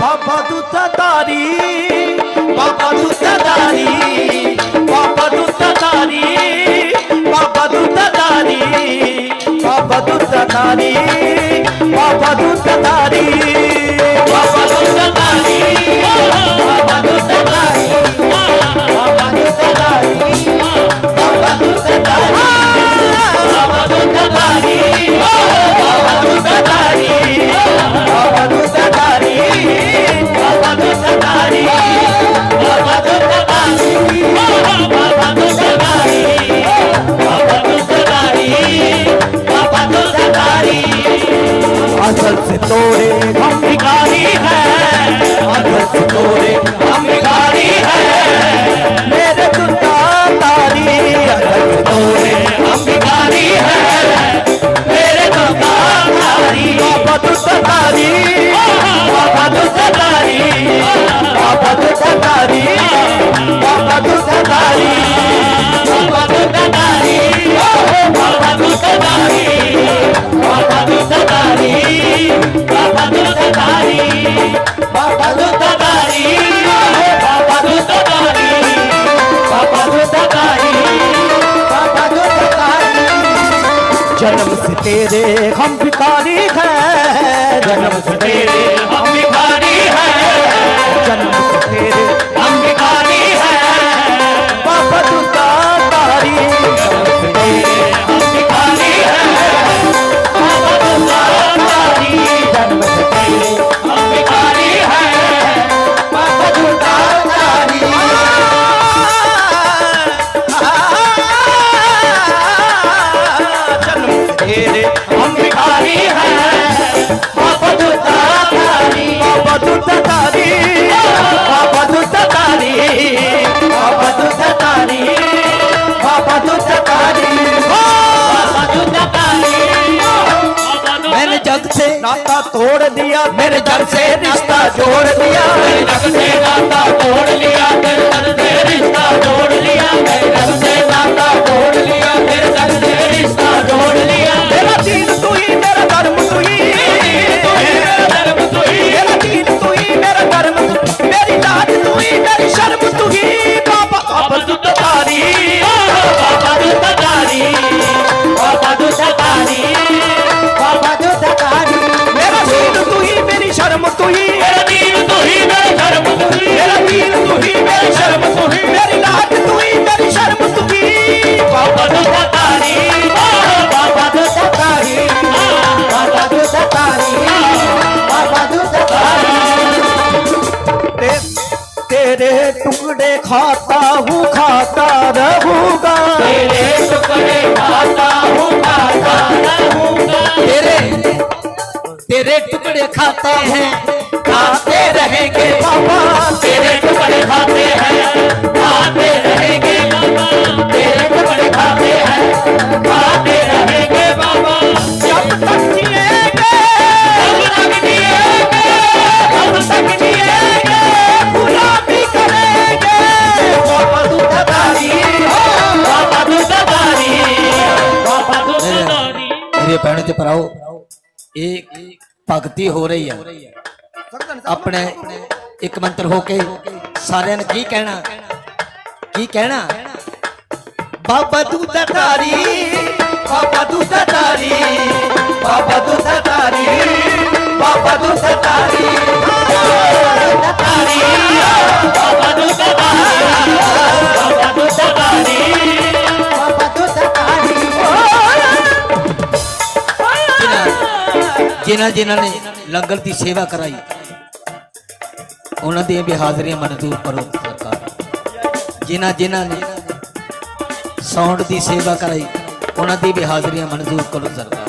పాప దుత్తదారి పాప దుత్తదారి పాప దుత్తదారి పాప దుత్తదారి పాప దుత్తదారి పాప దుత్తదారి hasta el sector eh. तेरे हम भिखारी हैं जन्म से तेरे जग से नाता तोड़ दिया मेरे जग से रिश्ता जोड़ दिया मेरे जग से नाता तोड़ लिया मेरे जग से रिश्ता जोड़ लिया मेरे जग से खाता हूँ खाता रहूंगा तेरे टुकड़े खाता हूँ खाता रहूंगा तेरे तेरे टुकड़े खाते हैं ਮੇਰੇ ਭੈਣ ਤੇ ਭਰਾਓ, ਇਹ ਭਗਤੀ ਹੋ ਰਹੀ ਹੈ ਆਪਣੇ ਇੱਕ ਮੰਤਰ ਹੋ ਕੇ ਸਾਰਿਆਂ ਨੇ ਕੀ ਕਹਿਣਾ? ਕੀ ਕਹਿਣਾ? ਬਾਬਾ ਦੁੱਧਾਰੀ ਬਾਬਾ ਦੁੱਧਾਰੀ ਬਾਬਾ ਦੁੱਧਾਰੀ ਬਾਬਾ ਦੁੱਧਾਰੀ ਦੁੱਧਾਰੀ ਜਿਨ੍ਹਾਂ ਜਿਨ੍ਹਾਂ ਨੇ ਲੰਗਰ ਦੀ ਸੇਵਾ ਕਰਾਈ, ਉਹਨਾਂ ਦੀਆਂ ਵੀ ਹਾਜ਼ਰੀਆਂ ਮਨਜ਼ੂਰ ਕਰੋ, ਸਰਕਾਰ। ਜਿਨ੍ਹਾਂ ਜਿਨ੍ਹਾਂ ਨੇ ਸਾਊਂਡ ਦੀ ਸੇਵਾ ਕਰਾਈ, ਉਹਨਾਂ ਦੀ ਵੀ ਹਾਜ਼ਰੀਆਂ ਮਨਜ਼ੂਰ ਕਰੋ, ਸਰਕਾਰ।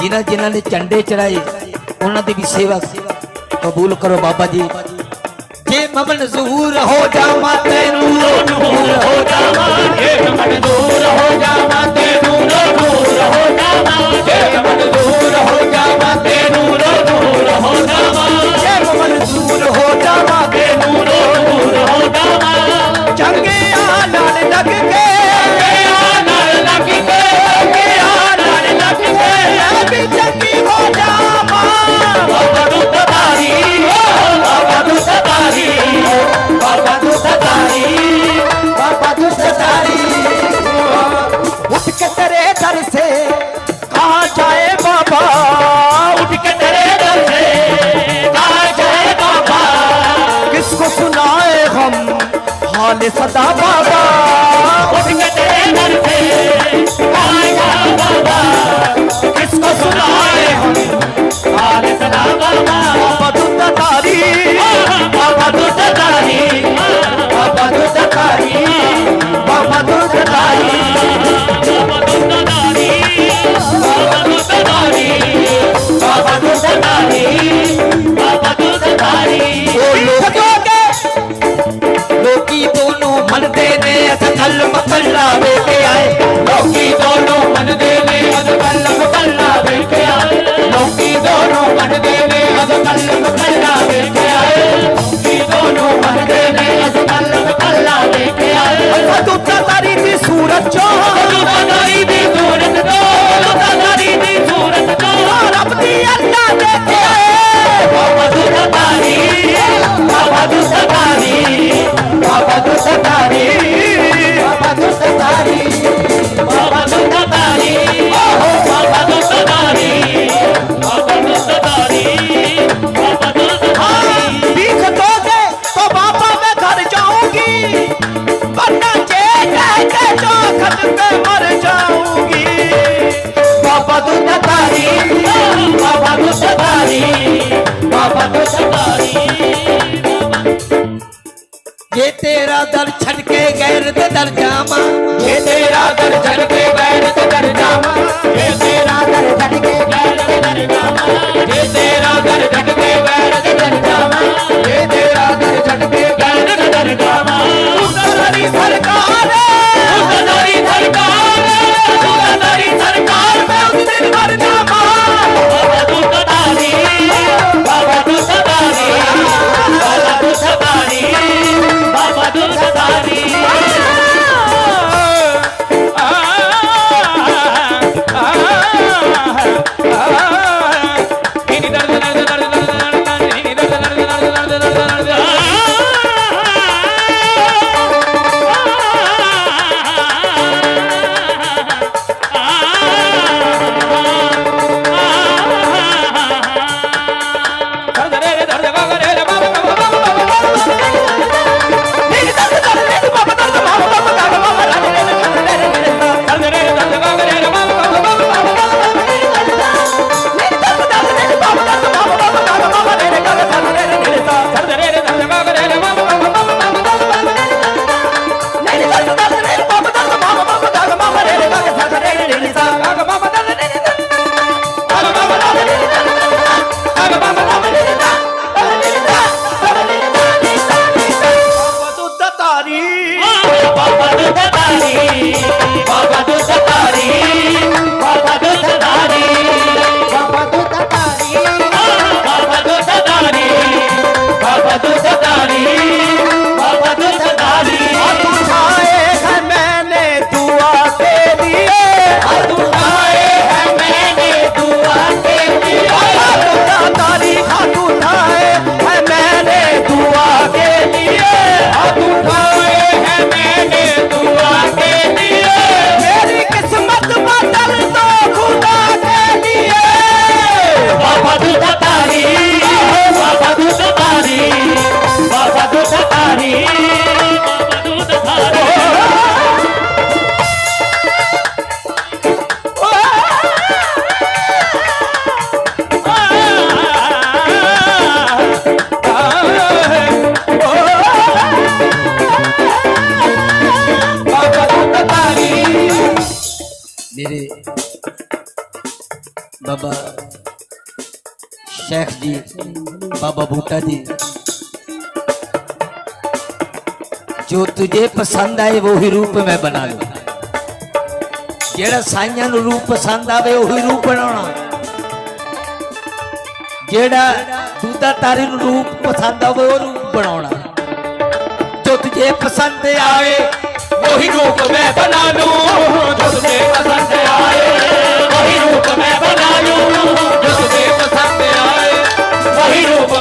ਜਿਨ੍ਹਾਂ ਜਿਨ੍ਹਾਂ ਨੇ ਝੰਡੇ ਚੜਾਏ ਉਹਨਾਂ ਦੀ ਵੀ ਸੇਵਾ ਕਬੂਲ ਕਰੋ, ਬਾਬਾ ਜੀ। ਜੇ ਮਨਜ਼ੂਰ ਹੋ ਜਾਵਾਂ, ਤੈਨੂੰ ਨੂਰ ਹੋ ਜਾਵਾਂ। ਜੇ ਮਨਜ਼ੂਰ ਹੋ ਜਾਵਾਂ ਹੋ ਜਾਵਾਂ ਜੇ ਮਨਜ਼ੂਰ ਹੋ ਜਾਵਾਂ ਤੇ ਨੂਰੋ ਦੇ ਸਦਾ ਬਾਬਾ। ਉੱਠ ਕੇ ਤੇਰੇ ਦਰ ਤੇ। ਆਇਆ ਬਾਬਾ। ਕਿਸ ਕੋ ਸੁਣਾਏ ਹਮ ਹਾਲ ਸਦਾ ਬਾਬਾ। ਬਾਬਾ ਦੁੱਧ ਤਾਰੀ ਬਾਬਾ ਦੁੱਧ ਤਾਰੀ ਬਾਬਾ ਦੁੱਧ ਤਾਰੀ ਬਾਬਾ ਦੁੱਧ ਤਾਰੀ ਬਾਬਾ ਦੁੱਧ ਤਾਰੀ ਬਾਬਾ ਦੁੱਧ ਤਾਰੀ ਬਾਬਾ ਦੁੱਧ ਤਾਰੀ ਬਾਬਾ ਦੁੱਧ ਤਾਰੀ ਉਹ ਲੋਕ। ਲੋਕੀ ਤੋਂ ਖੜਦੇ ਨੇ ਅਸ ਥੱਲ ਮੱਕਲਾ ਵੇ ਤੇ ਆਏ। ਲੋਕੀ ਦੋਨੋਂ বাবা ਸ਼ੇਖ ਜੀ ਬਾਬਾ ਬੂਟਾ ਜੀ ਜੋ ਤੁਝੇ ਪਸੰਦ ਆਏ ਉਹੀ ਰੂਪ ਮੈਂ ਬਣਾ ਲੂ ਜਿਹੜਾ ਸਾਈਆਂ ਨੂੰ ਰੂਪ ਪਸੰਦ ਆਵੇ ਉਹੀ ਰੂਪ ਬਣਾਉਣਾ। ਜਿਹੜਾ ਦੂਤਾ ਤਾਰੀ ਨੂੰ ਰੂਪ ਪਸੰਦ ਆਵੇ ਉਹ ਰੂਪ ਬਣਾਉਣਾ। ਜੋ ਤੁਝੇ ਪਸੰਦ ਆਵੇ ਉਹੀ ਰੂਪ ਮੈਂ ਬਣਾ ਲੂ ਜੋ ਤੁਝੇ ਪਸੰਦ ਆਏ ਉਹੀ ਰੂਪ ਮੈਂ ਬਣਾ ਲੂ Hey,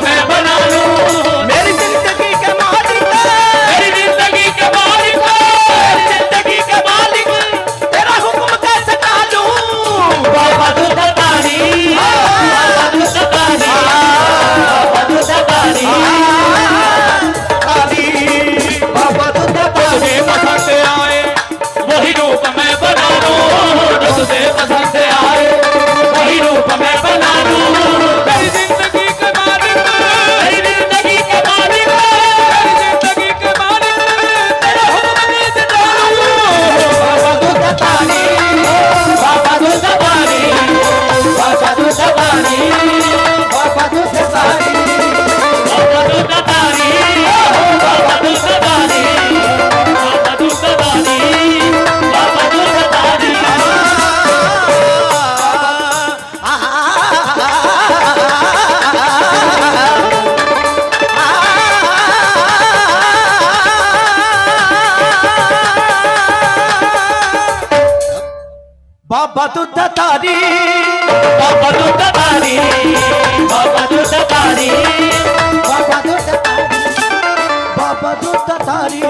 ਬਾਬਾ ਦੁੱਧਾਰੀ ਬਾਬਾ ਦੁੱਧਾਰੀ ਬਾਬਾ ਦੁੱਧਾਰੀ ਬਾਬਾ ਦੁੱਧਾਰੀ ਬਾਬਾ ਦੁੱਧਾਰੀ